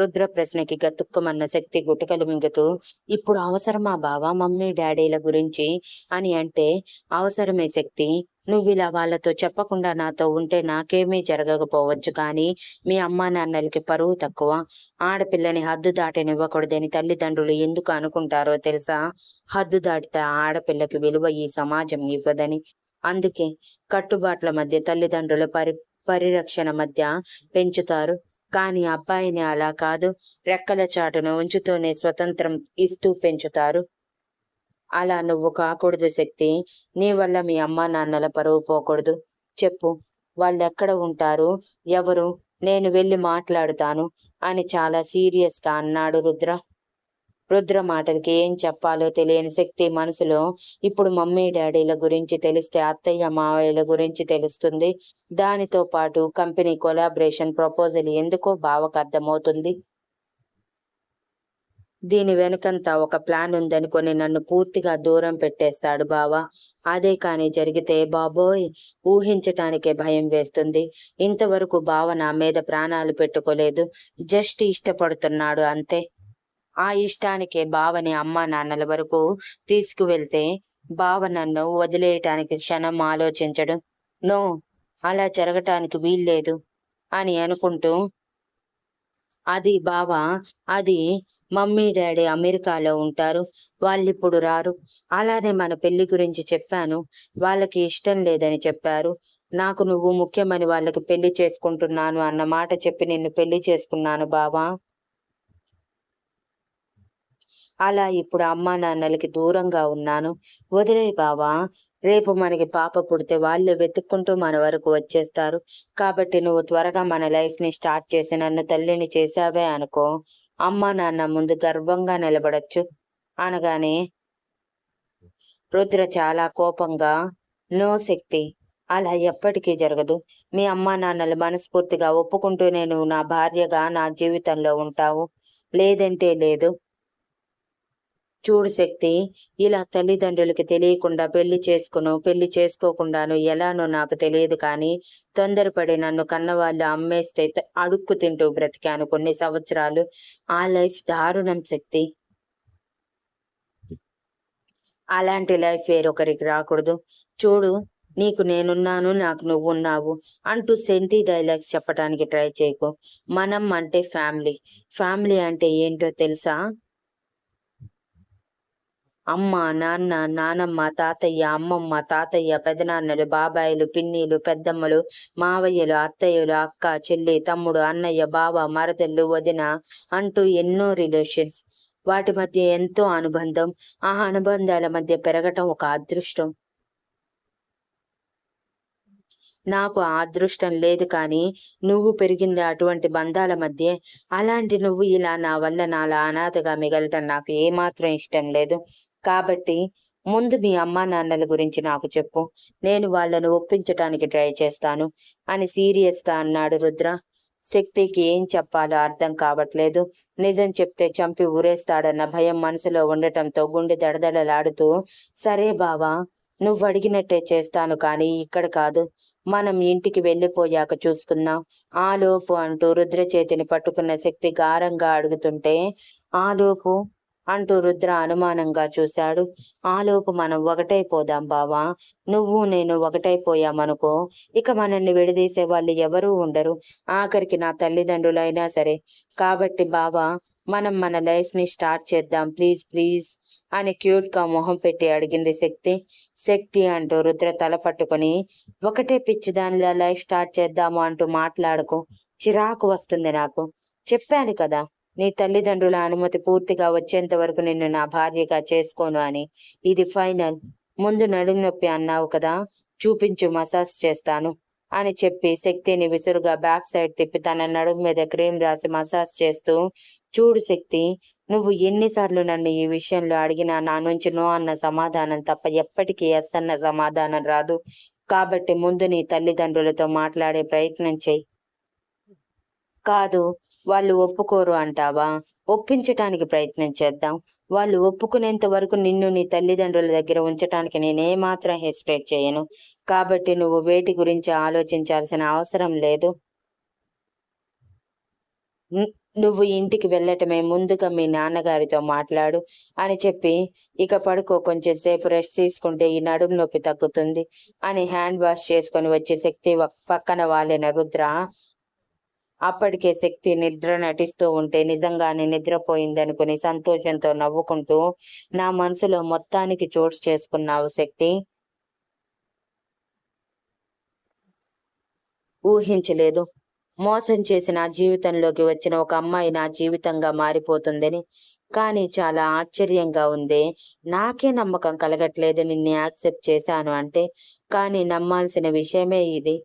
రుద్ర ప్రశ్నకి గతుక్కుమన్న శక్తి గుటకలు మింగుతూ ఇప్పుడు అవసరమా బావా మమ్మీ డాడీల గురించి అని అంటే అవసరమే శక్తి. నువ్వు ఇలా వాళ్ళతో చెప్పకుండా నాతో ఉంటే నాకేమీ జరగకపోవచ్చు కానీ మీ అమ్మా నాన్నలకి పరువు తక్కువ. ఆడపిల్లని హద్దు దాటనివ్వకూడదని తల్లిదండ్రులు ఎందుకు అనుకుంటారో తెలుసా? హద్దు దాటితే ఆడపిల్లకి విలువ ఈ సమాజం ఇవ్వదని. అందుకే కట్టుబాట్ల మధ్య తల్లిదండ్రుల పరి పరిరక్షణ మధ్య పెంచుతారు. కానీ అబ్బాయిని అలా కాదు రెక్కల చాటును ఉంచుతూనే స్వతంత్రం ఇస్తూ పెంచుతారు. అలా నువ్వు కాకూడదు శక్తి నీ వల్ల మీ అమ్మా నాన్నల పరువు పోకూడదు. చెప్పు వాళ్ళెక్కడ ఉంటారు? ఎవరు? నేను వెళ్ళి మాట్లాడుతాను అని చాలా సీరియస్గా అన్నాడు రుద్ర. రుద్ర మాటలకి ఏం చెప్పాలో తెలియని శక్తి మనసులో ఇప్పుడు మమ్మీ డాడీల గురించి తెలిస్తే అత్తయ్య మావయ్యల గురించి తెలుస్తుంది. దానితో పాటు కంపెనీ కొలాబరేషన్ ప్రపోజల్ ఎందుకో బావకు అర్థమవుతుంది. దీని వెనకంతా ఒక ప్లాన్ ఉందనుకొని నన్ను పూర్తిగా దూరం పెట్టేస్తాడు బావ. అదే కాని జరిగితే బాబోయ్ ఊహించటానికే భయం వేస్తుంది. ఇంతవరకు బావ నా మీద ప్రాణాలు పెట్టుకోలేదు. జస్ట్ ఇష్టపడుతున్నాడు అంతే. ఆ ఇష్టానికే బావని అమ్మా నాన్నల వరకు తీసుకువెళ్తే బావ నన్ను వదిలేయటానికి క్షణం ఆలోచించడు. నో అలా జరగటానికి వీల్లేదు అని అనుకుంటూ అది బావ అది మమ్మీ డాడీ అమెరికాలో ఉంటారు. వాళ్ళిప్పుడు రారు. అలానే మన పెళ్ళి గురించి చెప్పాను. వాళ్ళకి ఇష్టం లేదని చెప్పారు. నాకు నువ్వు ముఖ్యమని వాళ్ళకి పెళ్ళి చేసుకుంటున్నాను అన్న మాట చెప్పి నిన్ను పెళ్ళి చేసుకున్నాను బావా. అలా ఇప్పుడు అమ్మా నాన్నలకి దూరంగా ఉన్నాను. వదిలే బావా రేపు మనకి పాప పుడితే వాళ్ళే వెతుక్కుంటూ మన వరకు వచ్చేస్తారు. కాబట్టి నువ్వు త్వరగా మన లైఫ్ని స్టార్ట్ చేసి నన్ను తల్లిని చేసావే అనుకో. అమ్మా నాన్న ముందు గర్వంగా నిలబడొచ్చు. అనగానే రుద్ర చాలా కోపంగా నో శక్తి అలా ఎప్పటికీ జరగదు. మీ అమ్మా నాన్నలు మనస్ఫూర్తిగా ఒప్పుకుంటూనే నువ్వు నా భార్యగా నా జీవితంలో ఉంటావు. లేదంటే లేదు. చూడు శక్తి ఇలా తల్లిదండ్రులకి తెలియకుండా పెళ్ళి చేసుకును పెళ్ళి చేసుకోకుండాను ఎలానో నాకు తెలియదు కానీ తొందరపడి నన్ను కన్నవాళ్ళు అమ్మేస్తే అడుక్కు తింటూ బ్రతికాను కొన్ని సంవత్సరాలు. ఆ లైఫ్ దారుణం శక్తి. అలాంటి లైఫ్ వేరొకరికి రాకూడదు. చూడు నీకు నేనున్నాను నాకు నువ్వున్నావు అంటూ సెంటి డైలాగ్స్ చెప్పడానికి ట్రై చేయకు. మనం అంటే ఫ్యామిలీ. ఫ్యామిలీ అంటే ఏంటో తెలుసా? అమ్మ నాన్న నానమ్మ తాతయ్య అమ్మమ్మ తాతయ్య పెదనాన్నలు బాబాయిలు పిన్నిలు పెద్దమ్మలు మావయ్యలు అత్తయ్యలు అక్క చెల్లి తమ్ముడు అన్నయ్య బావ మరదళ్ళు వదిన అంటూ ఎన్నో రిలేషన్స్. వాటి మధ్య ఎంతో అనుబంధం ఆ అనుబంధాల మధ్య పెరగటం ఒక అదృష్టం. నాకు ఆ అదృష్టం లేదు కానీ నువ్వు పెరిగింది అటువంటి బంధాల మధ్య అలాంటి నువ్వు ఇలా నా వల్ల నాలా అనాథగా మిగలటం నాకు ఏమాత్రం ఇష్టం లేదు. కాబట్టి ముందు మీ అమ్మా నాన్నల గురించి నాకు చెప్పు. నేను వాళ్ళను ఒప్పించటానికి ట్రై చేస్తాను అని సీరియస్గా అన్నాడు రుద్ర. శక్తికి ఏం చెప్పాలో అర్థం కావట్లేదు. నిజం చెప్తే చంపి ఊరేస్తాడన్న భయం మనసులో ఉండటంతో గుండె దడదడలాడుతూ సరే బావా నువ్వు అడిగినట్టే చేస్తాను కానీ ఇక్కడ కాదు. మనం ఇంటికి వెళ్ళిపోయాక చూసుకుందాం. ఆలోపు అంటూ రుద్ర చేతిని పట్టుకున్న శక్తి గారంగా అడుగుతుంటే ఆలోపు అంటూ రుద్ర అనుమానంగా చూశాడు. ఆలోపు మనం ఒకటైపోదాం బావా. నువ్వు నేను ఒకటైపోయామనుకో ఇక మనల్ని విడదీసే వాళ్ళు ఎవరూ ఉండరు. ఆఖరికి నా తల్లిదండ్రులైనా సరే. కాబట్టి బావా మనం మన లైఫ్ని స్టార్ట్ చేద్దాం. ప్లీజ్ ప్లీజ్ అని క్యూట్గా మొహం పెట్టి అడిగింది శక్తి. శక్తి అంటూ రుద్ర తల పట్టుకొని ఒకటే పిచ్చి దానిలా లైఫ్ స్టార్ట్ చేద్దాము అంటూ మాట్లాడుకు. చిరాకు వస్తుంది నాకు. చెప్పాను కదా నీ తల్లిదండ్రుల అనుమతి పూర్తిగా వచ్చేంత వరకు నిన్ను నా భార్యగా చేసుకోను అని. ఇది ఫైనల్. ముందు నడుము నొప్పి అన్నావు కదా చూపించు మసాజ్ చేస్తాను అని చెప్పి శక్తిని విసురుగా బ్యాక్ సైడ్ తిప్పి తన నడుము మీద క్రీమ్ రాసి మసాజ్ చేస్తూ చూడు శక్తి నువ్వు ఎన్నిసార్లు నన్ను ఈ విషయంలో అడిగినా నా నుంచి నో అన్న సమాధానం తప్ప ఎప్పటికీ ఎస్ అన్న సమాధానం రాదు. కాబట్టి ముందు నీ తల్లిదండ్రులతో మాట్లాడే ప్రయత్నం చెయ్యి కాదు వాళ్ళు ఒప్పుకోరు అంటావా? ఒప్పించటానికి ప్రయత్నం చేద్దాం. వాళ్ళు ఒప్పుకునేంత వరకు నిన్ను నీ తల్లిదండ్రుల దగ్గర ఉంచటానికి నేనేమాత్రం హెసిటేట్ చేయను. కాబట్టి నువ్వు వేటి గురించి ఆలోచించాల్సిన అవసరం లేదు. నువ్వు ఇంటికి వెళ్ళటమే ముందుగా మీ నాన్నగారితో మాట్లాడు అని చెప్పి ఇక పడుకో కొంచెం సేపు రెస్ట్ తీసుకుంటే ఈ నడుము నొప్పి తగ్గుతుంది అని హ్యాండ్ వాష్ చేసుకొని వచ్చే శక్తి పక్కన వాలిన రుద్ర అప్పటికే శక్తి నిద్ర నటిస్తూ ఉంటే నిజంగానే నిద్రపోయిందనుకుని సంతోషంతో నవ్వుకుంటూ నా మనసులో మొత్తానికి చోటు చేసుకున్నావు శక్తి. ఊహించలేదు. మోసం చేసి నా జీవితంలోకి వచ్చిన ఒక అమ్మాయి నా జీవితంగా మారిపోతుందని. కానీ చాలా ఆశ్చర్యంగా ఉంది నాకే నమ్మకం కలగట్లేదు నిన్ను యాక్సెప్ట్ చేశాను అంటే. కానీ నమ్మాల్సిన విషయమే ఇది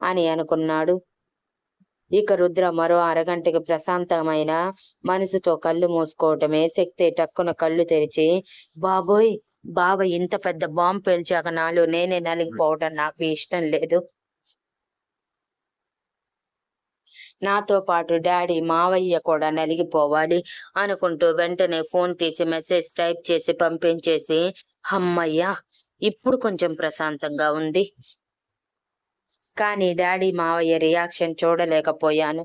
అని అనుకున్నాడు. ఇక రుద్ర మరో అరగంటకి ప్రశాంతమైన మనసుతో కళ్ళు మూసుకోవటమే శక్తి టక్కున కళ్ళు తెరిచి బాబోయ్ బావ ఇంత పెద్ద బాంబు పేల్చాక నాలో నేనే నలిగిపోవటం నాకు ఇష్టం లేదు. నాతో పాటు డాడీ మావయ్య కూడా నలిగిపోవాలి అనుకుంటూ వెంటనే ఫోన్ తీసి మెసేజ్ టైప్ చేసి పంపించేసి అమ్మయ్యా ఇప్పుడు కొంచెం ప్రశాంతంగా ఉంది. కానీ డాడీ మావయ్య రియాక్షన్ చూడలేకపోయాను.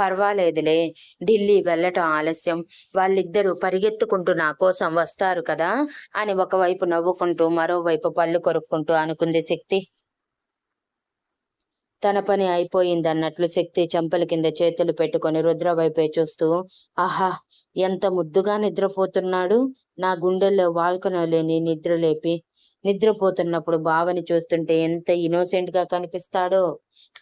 పర్వాలేదులే ఢిల్లీ వెళ్ళటం ఆలస్యం. వాళ్ళిద్దరూ పరిగెత్తుకుంటూ నా కోసం వస్తారు కదా అని ఒకవైపు నవ్వుకుంటూ మరోవైపు పళ్ళు కొరుక్కుంటూ అనుకుంది శక్తి. తన పని అయిపోయిందన్నట్లు శక్తి చెంపల కింద చేతులు పెట్టుకొని రుద్ర వైపే చూస్తూ ఆహా ఎంత ముద్దుగా నిద్రపోతున్నాడు. నా గుండెల్లో వాల్కన లేని నిద్రలేపి నిద్రపోతున్నప్పుడు బావని చూస్తుంటే ఎంత ఇన్నోసెంట్గా కనిపిస్తాడో.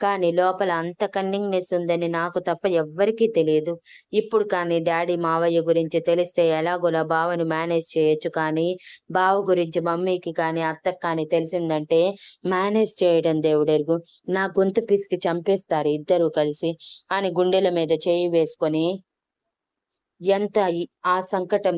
కానీ లోపల అంత కన్నింగ్నెస్ ఉందని నాకు తప్ప ఎవ్వరికీ తెలియదు. ఇప్పుడు కానీ డాడీ మావయ్య గురించి తెలిస్తే ఎలాగోలా బావని మేనేజ్ చేయొచ్చు కానీ బావ గురించి మమ్మీకి కానీ అత్తకు కానీ తెలిసిందంటే మేనేజ్ చేయడం దేవుడెరుగు. నా గొంతు పిసికి చంపేస్తారు ఇద్దరు కలిసి అని గుండెల మీద చేయి వేసుకొని ఎంత ఆ సంకటం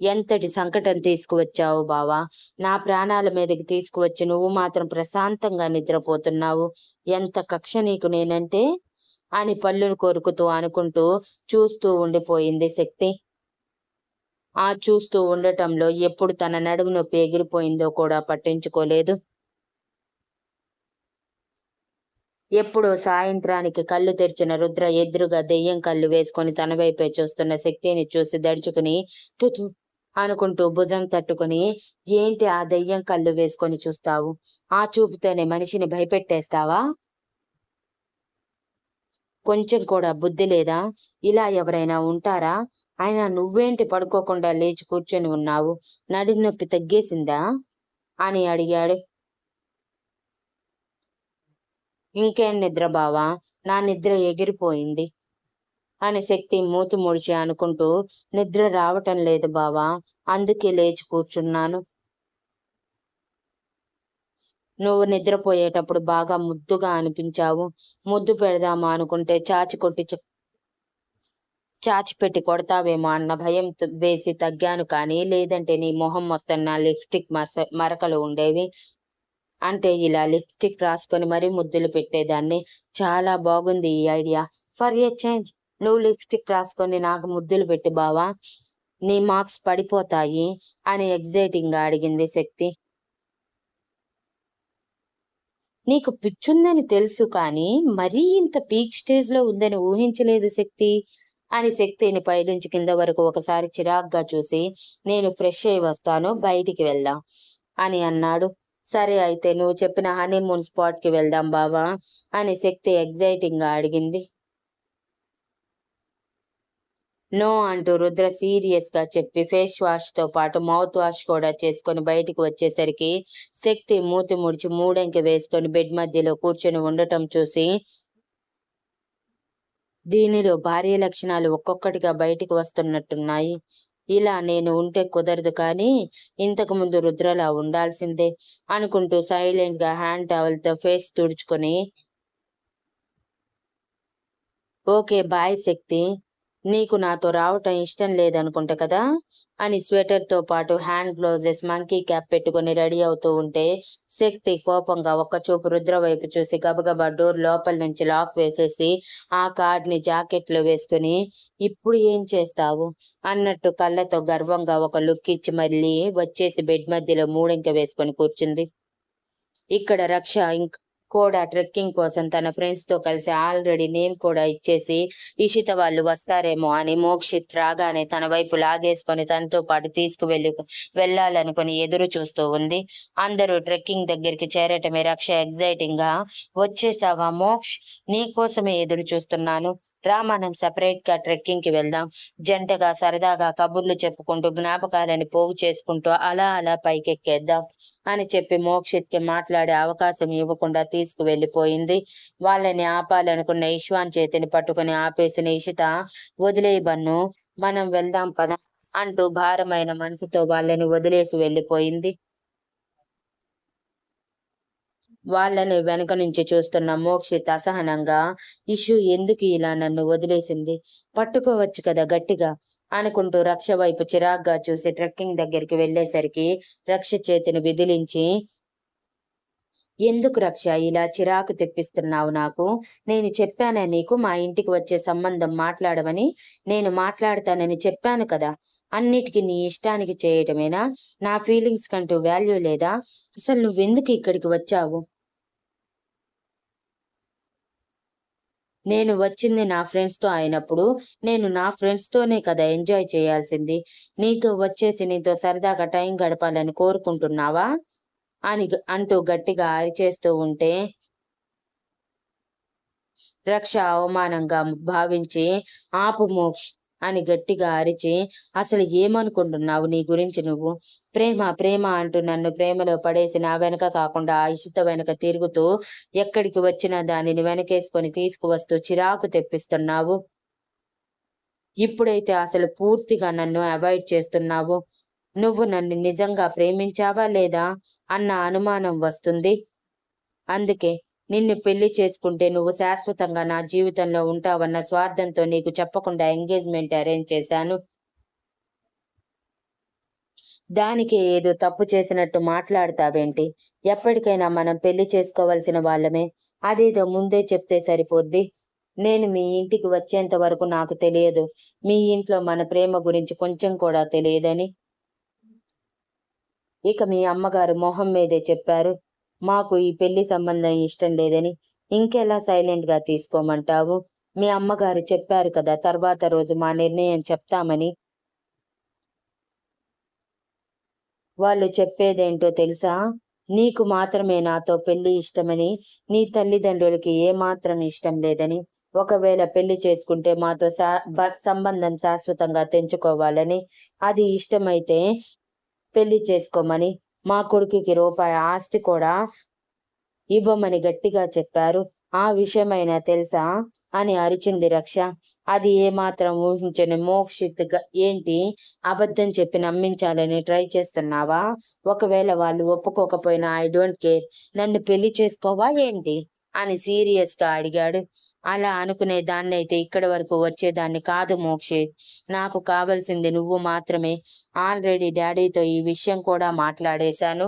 ఎంతటి సంకటం తీసుకువచ్చావు బావా? నా ప్రాణాల మీదకి తీసుకువచ్చి నువ్వు మాత్రం ప్రశాంతంగా నిద్రపోతున్నావు. ఎంత కక్ష నీకు నేనంటే? అని పళ్ళును కొరుకుతూ అనుకుంటూ చూస్తూ ఉండిపోయింది శక్తి. ఆ చూస్తూ ఉండటంలో ఎప్పుడు తన నడుము నొప్పి ఎగిరిపోయిందో కూడా పట్టించుకోలేదు. ఎప్పుడో సాయంత్రానికి కళ్ళు తెరిచిన రుద్ర ఎదురుగా దెయ్యం కళ్ళు వేసుకొని తన వైపే చూస్తున్న శక్తిని చూసి దడుచుకుని తుతు అనుకుంటూ భుజం తట్టుకుని ఏంటి ఆ దెయ్యం కళ్ళు వేసుకొని చూస్తావు? ఆ చూపుతోనే మనిషిని భయపెట్టేస్తావా? కొంచెం కూడా బుద్ధి లేదా? ఇలా ఎవరైనా ఉంటారా? అయినా నువ్వేంటి పడుకోకుండా లేచి కూర్చొని ఉన్నావు? నడుము నొప్పి తగ్గేసిందా? అని అడిగాడు. ఇంకేం నిద్ర బావా? నా నిద్ర ఎగిరిపోయింది. అని శక్తి మూతి ముడిచి అనుకుంటూ నిద్ర రావటం లేదు బావా అందుకే లేచి కూర్చున్నాను. నువ్వు నిద్రపోయేటప్పుడు బాగా ముద్దుగా అనిపించావు. ముద్దు పెడదామా అనుకుంటే చాచి కొట్టి చాచి పెట్టి కొడతావేమో అన్న భయం వేసి తగ్గాను కానీ లేదంటే నీ మొహం మొత్తం నా లిప్స్టిక్ మస మరకలు ఉండేవి. అంటే ఇలా లిప్స్టిక్ రాసుకొని మరీ ముద్దులు పెట్టేదాన్ని. చాలా బాగుంది ఈ ఐడియా ఫర్ ఏ చేంజ్ నువ్వు లిప్స్టిక్ రాసుకొని నాకు ముద్దులు పెట్టు బావా. నీ మార్క్స్ పడిపోతాయి అని ఎగ్జైటింగ్గా అడిగింది శక్తి. నీకు పిచ్చుందని తెలుసు కానీ మరీ ఇంత పీక్ స్టేజ్లో ఉందని ఊహించలేదు శక్తి అని శక్తిని పైనుంచి కింద వరకు ఒకసారి చిరాగ్గా చూసి నేను ఫ్రెష్ అయి వస్తాను బయటికి వెళ్దాం అని అన్నాడు. సరే అయితే నువ్వు చెప్పిన హనీమూన్ స్పాట్కి వెళ్దాం బావా అని శక్తి ఎగ్జైటింగ్గా అడిగింది. నో అంటూ రుద్ర సీరియస్గా చెప్పి ఫేస్ వాష్తో పాటు మౌత్ వాష్ కూడా చేసుకొని బయటికి వచ్చేసరికి శక్తి మూతి ముడిచి మూడంకి వేసుకొని బెడ్ మధ్యలో కూర్చొని ఉండటం చూసి దీనిలో భార్య లక్షణాలు ఒక్కొక్కటిగా బయటికి వస్తున్నట్టున్నాయి. ఇలా నేను ఉంటే కుదరదు కానీ ఇంతకు ముందు రుద్రలా ఉండాల్సిందే అనుకుంటూ సైలెంట్గా హ్యాండ్ టవల్తో ఫేస్ తుడుచుకొని ఓకే బాయ్ శక్తి నీకు నాతో రావటం ఇష్టం లేదనుకుంటా కదా? అని స్వెటర్తో పాటు హ్యాండ్ గ్లౌజెస్ మంకీ క్యాప్ పెట్టుకుని రెడీ అవుతూ ఉంటే శక్తి కోపంగా ఒక్కచూపు రుద్ర వైపు చూసి గబగబా డోర్ లోపల నుంచి లాక్ వేసేసి ఆ కార్డ్ని జాకెట్లో వేసుకుని ఇప్పుడు ఏం చేస్తావు? అన్నట్టు కళ్ళతో గర్వంగా ఒక లుక్ ఇచ్చి మళ్ళీ వచ్చేసి బెడ్ మధ్యలో మూడింక వేసుకొని కూర్చుంది. ఇక్కడ రక్ష ఇంక కూడా ట్రెక్కింగ్ కోసం తన ఫ్రెండ్స్తో కలిసి ఆల్రెడీ నేమ్ కూడా ఇచ్చేసి ఇషిత వాళ్ళు వస్తారేమో అని మోక్షిత్ రాగానే తన వైపు లాగేసుకొని తనతో పాటు తీసుకువెళ్ళి వెళ్ళాలనుకుని ఎదురు చూస్తూ ఉంది. అందరూ ట్రెక్కింగ్ దగ్గరికి చేరటమే రక్ష ఎగ్జైటింగ్గా వచ్చేసావా మోక్ష్? నీ కోసమే ఎదురు చూస్తున్నాను. రా మనం సపరేట్గా ట్రెక్కింగ్కి వెళ్దాం. జంటగా సరదాగా కబుర్లు చెప్పుకుంటూ జ్ఞాపకాలని పోగు చేసుకుంటూ అలా అలా పైకెక్కేద్దాం అని చెప్పి మోక్షిత్కి మాట్లాడే అవకాశం ఇవ్వకుండా తీసుకువెళ్ళిపోయింది వాళ్ళని ఆపాలనుకున్న ఇష్వాన్ చేతిని పట్టుకుని ఆపేసిన ఇషిత వదిలే బన్ను మనం వెళ్దాం పద అంటూ భారమైన మనసుతో వాళ్ళని వదిలేసి వెళ్ళిపోయింది. వాళ్ళని వెనక నుంచి చూస్తున్న మోక్షిత్ అసహనంగా ఇషు ఎందుకు ఇలా నన్ను వదిలేసింది? పట్టుకోవచ్చు కదా గట్టిగా అనుకుంటూ రక్ష వైపు చిరాగ్గా చూసి ట్రెక్కింగ్ దగ్గరికి వెళ్ళేసరికి రక్ష చేతిని విదిలించి ఎందుకు రక్ష ఇలా చిరాకు తెప్పిస్తున్నావు నాకు? నేను చెప్పానా నీకు మా ఇంటికి వచ్చే సంబంధం మాట్లాడమని నేను మాట్లాడతానని చెప్పాను కదా. అన్నిటికీ నీ ఇష్టానికి చేయటమేనా? నా ఫీలింగ్స్ కంటూ వాల్యూ లేదా? అసలు నువ్వెందుకు ఇక్కడికి వచ్చావు? నేను వచ్చింది నా ఫ్రెండ్స్తో అయినప్పుడు నేను నా ఫ్రెండ్స్తోనే కదా ఎంజాయ్ చేయాల్సింది. నీతో వచ్చేసి నీతో సరదాగా టైం గడపాలని కోరుకుంటున్నావా? అని అంటూ గట్టిగా అరిచేస్తూ ఉంటే రక్ష అవమానంగా భావించి ఆపు మోక్ష అని గట్టిగా అరిచి అసలు ఏమనుకుంటున్నావు నీ గురించి నువ్వు? ప్రేమ ప్రేమ అంటూ నన్ను ప్రేమలో పడేసి నా వెనక కాకుండా ఆ ఇషిత వెనక తిరుగుతూ ఎక్కడికి వచ్చినా దానిని వెనకేసుకొని తీసుకువస్తూ చిరాకు తెప్పిస్తున్నావు? ఇప్పుడైతే అసలు పూర్తిగా నన్ను అవాయిడ్ చేస్తున్నావు? నువ్వు నన్ను నిజంగా ప్రేమించావా లేదా? అన్న అనుమానం వస్తుంది. అందుకే నిన్ను పెళ్ళి చేసుకుంటే నువ్వు శాశ్వతంగా నా జీవితంలో ఉంటావన్న స్వార్థంతో నీకు చెప్పకుండా ఎంగేజ్మెంట్ అరేంజ్ చేశాను. దానికి ఏదో తప్పు చేసినట్టు మాట్లాడతావేంటి? ఎప్పటికైనా మనం పెళ్ళి చేసుకోవాల్సిన వాళ్ళమే. అదేదో ముందే చెప్తే సరిపోద్ది. నేను మీ ఇంటికి వచ్చేంత వరకు నాకు తెలియదు. మీ ఇంట్లో మన ప్రేమ గురించి కొంచెం కూడా తెలియదని. ఇక మీ అమ్మగారు మొహం మీదే చెప్పారు. మాకు ఈ పెళ్ళి సంబంధం ఇష్టం లేదని ఇంకెలా సైలెంట్గా తీసుకోమంటావు? మీ అమ్మగారు చెప్పారు కదా తర్వాత రోజు మా నిర్ణయం చెప్తామని. వాళ్ళు చెప్పేదేంటో తెలుసా? నీకు మాత్రమే నాతో పెళ్ళి ఇష్టమని నీ తల్లిదండ్రులకి ఏ మాత్రం ఇష్టం లేదని. ఒకవేళ పెళ్ళి చేసుకుంటే మాతో బ- సంబంధం శాశ్వతంగా తెంచుకోవాలని. అది ఇష్టమైతే పెళ్ళి చేసుకోమని. మా కొడుకుకి రూపాయి ఆస్తి కూడా ఇవ్వమని గట్టిగా చెప్పారు. ఆ విషయమైనా తెలుసా? అని అరిచింది రక్ష. అది ఏమాత్రం ఊహించని మోక్షిత్ ఏంటి? అబద్ధం చెప్పి నమ్మించాలని ట్రై చేస్తున్నావా? ఒకవేళ వాళ్ళు ఒప్పుకోకపోయినా ఐ డోంట్ కేర్. నన్ను పెళ్ళి చేసుకోవా ఏంటి? అని సీరియస్గా అడిగాడు. అలా అనుకునే దాన్ని అయితే ఇక్కడ వరకు వచ్చేదాన్ని కాదు మోక్షిత్ నాకు కావలసింది నువ్వు మాత్రమే. ఆల్రెడీ డాడీతో ఈ విషయం కూడా మాట్లాడేశాను.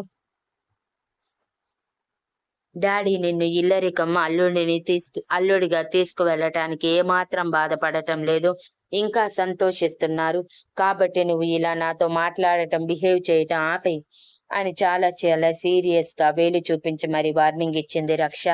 డాడీ నిన్ను ఇల్లరికమ్మ అల్లుడిని తీసుకు అల్లుడిగా తీసుకువెళ్ళటానికి ఏమాత్రం బాధపడటం లేదు. ఇంకా సంతోషిస్తున్నారు. కాబట్టి నువ్వు ఇలా నాతో మాట్లాడటం బిహేవ్ చేయటం ఆపే అని చాలా చాలా సీరియస్గా వేలు చూపించి మరి వార్నింగ్ ఇచ్చింది రక్ష.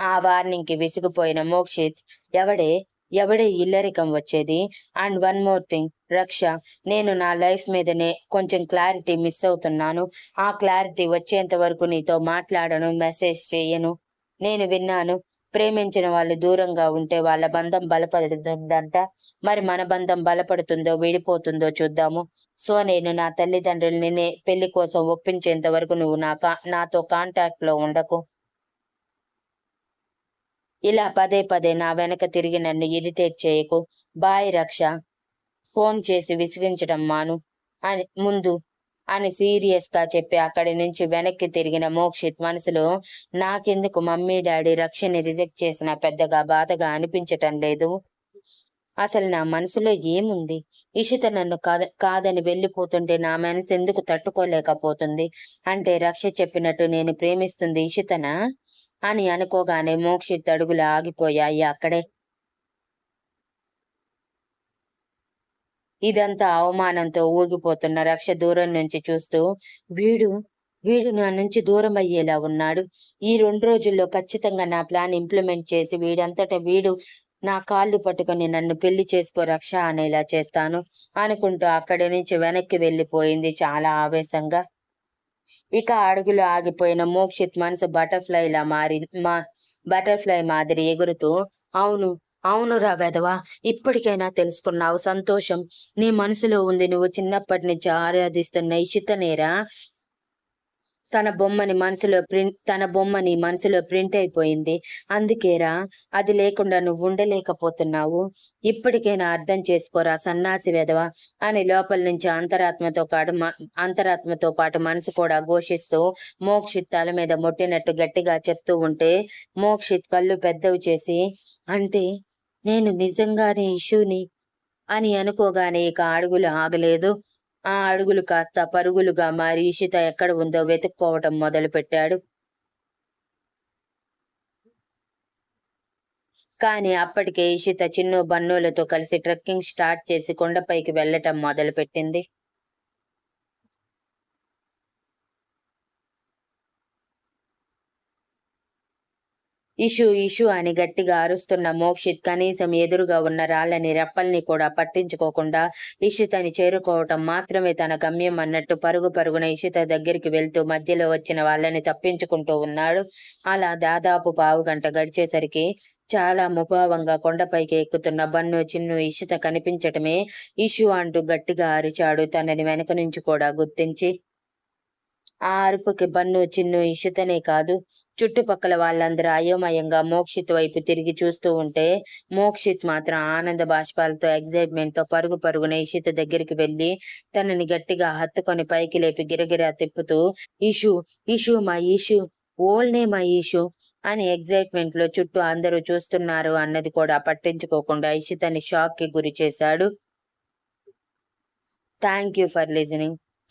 ఆ వార్నింగ్కి విసిగిపోయిన మోక్షిత్ ఎవడే? ఎవడే ఇల్లరికం వచ్చేది? And one more thing. Raksha నేను నా లైఫ్ మీదనే కొంచెం క్లారిటీ మిస్ అవుతున్నాను. ఆ క్లారిటీ వచ్చేంత వరకు నీతో మాట్లాడను మెసేజ్ చేయను. నేను విన్నాను. ప్రేమించిన వాళ్ళు దూరంగా ఉంటే వాళ్ళ బంధం బలపడుతుందంట. మరి మన బంధం బలపడుతుందో విడిపోతుందో చూద్దాము. సో నేను నా తల్లిదండ్రుల్ని పెళ్ళి కోసం ఒప్పించేంత వరకు నువ్వు నా నాతో కాంటాక్ట్లో ఉండకు. ఇలా పదే పదే నా వెనక తిరిగి నన్ను ఇరిటేట్ చేయకు. బాయ్ రక్ష. ఫోన్ చేసి విసిగించడం మాను. అని ముందు అని సీరియస్గా చెప్పి అక్కడి నుంచి వెనక్కి తిరిగిన మోక్షిత్ మనసులో నాకెందుకు మమ్మీ డాడీ రక్షని రిజెక్ట్ చేసిన పెద్దగా బాధగా అనిపించటం లేదు. అసలు నా మనసులో ఏముంది? ఇషిత నన్ను కాద కాదని వెళ్ళిపోతుంటే నా మనసు ఎందుకు తట్టుకోలేకపోతుంది? అంటే రక్ష చెప్పినట్టు నేను ప్రేమిస్తుంది ఇషితనా? అని అనుకోగానే మోక్షిత్ అడుగులు ఆగిపోయాయి అక్కడే. ఇదంతా అవమానంతో ఊగిపోతున్న రక్ష దూరం నుంచి చూస్తూ వీడు వీడు నా నుంచి దూరం అయ్యేలా ఉన్నాడు. ఈ రెండు రోజుల్లో ఖచ్చితంగా నా ప్లాన్ ఇంప్లిమెంట్ చేసి వీడంతట వీడు నా కాళ్ళు పట్టుకొని నన్ను పెళ్ళి చేసుకో రక్ష అనేలా చేస్తాను అనుకుంటూ అక్కడి నుంచి వెనక్కి వెళ్ళిపోయింది చాలా ఆవేశంగా. ఇక అడుగులు ఆగిపోయిన మోక్షిత్ మనసు బటర్ఫ్లై లా మారి మా బటర్ఫ్లై మాదిరి ఎగురుతూ అవును అవునురా వెధవా ఇప్పటికైనా తెలుసుకున్నావు సంతోషం. నీ మనసులో ఉంది నువ్వు చిన్నప్పటి నుంచి ఆరాధిస్తున్న ఇషితనేరా తన బొమ్మని మనసులో ప్రింట్ తన బొమ్మని మనసులో ప్రింట్ అయిపోయింది. అందుకేరా అది లేకుండా నువ్వు ఉండలేకపోతున్నావు. ఇప్పటికైనా అర్థం చేసుకోరా సన్నాసి వెధవ అని లోపల నుంచి అంతరాత్మతో కాడు మ- అంతరాత్మతో పాటు మనసు కూడా ఘోషిస్తూ మోక్షిత్ తల మీద మొట్టినట్టు గట్టిగా చెప్తూ ఉంటే మోక్షిత్ కళ్ళు పెద్దవి చేసి అంటే నేను నిజంగానే ఇష్యూని అని అనుకోగానే ఇక అడుగులు ఆగలేదు. ఆ అడుగులు కాస్త పరుగులుగా మారి ఇషిత ఎక్కడ ఉందో వెతుక్కోవటం మొదలు పెట్టాడు కానీ అప్పటికే ఇషిత చిన్ను బన్నులతో కలిసి ట్రెక్కింగ్ స్టార్ట్ చేసి కొండపైకి వెళ్ళటం మొదలు ఇషు ఇషు అని గట్టిగా అరుస్తున్న మోక్షిత్ కనీసం ఎదురుగా ఉన్న రాళ్ళని రెప్పల్ని కూడా పట్టించుకోకుండా ఇషితని చేరుకోవటం మాత్రమే తన గమ్యం అన్నట్టు పరుగు పరుగున ఇషిత దగ్గరికి వెళ్తూ మధ్యలో వచ్చిన వాళ్ళని తప్పించుకుంటూ ఉన్నాడు. అలా దాదాపు పావు గంట గడిచేసరికి చాలా ముభావంగా కొండపైకి ఎక్కుతున్న బన్ను చిన్ను ఇషిత కనిపించటమే ఇషు అంటూ గట్టిగా అరిచాడు. తనని వెనక నుంచి కూడా గుర్తించి ఆ అరుపుకి బన్ను చిన్ను ఇషితనే కాదు. చుట్టుపక్కల వాళ్ళందరూ అయోమయంగా మోక్షిత్ వైపు తిరిగి చూస్తూ ఉంటే మోక్షిత్ మాత్రం ఆనంద బాష్పాలతో ఎగ్జైట్మెంట్తో పరుగు పరుగున ఇషిత దగ్గరికి వెళ్ళి తనని గట్టిగా హత్తుకొని పైకి లేపి గిరగిరా తిప్పుతూ ఇషు ఇషు మా ఇషు ఓల్నే మా ఇషు అని ఎగ్జైట్మెంట్లో చుట్టూ అందరూ చూస్తున్నారు అన్నది కూడా పట్టించుకోకుండా ఇషితని షాక్కి గురి చేశాడు. Thank you for listening.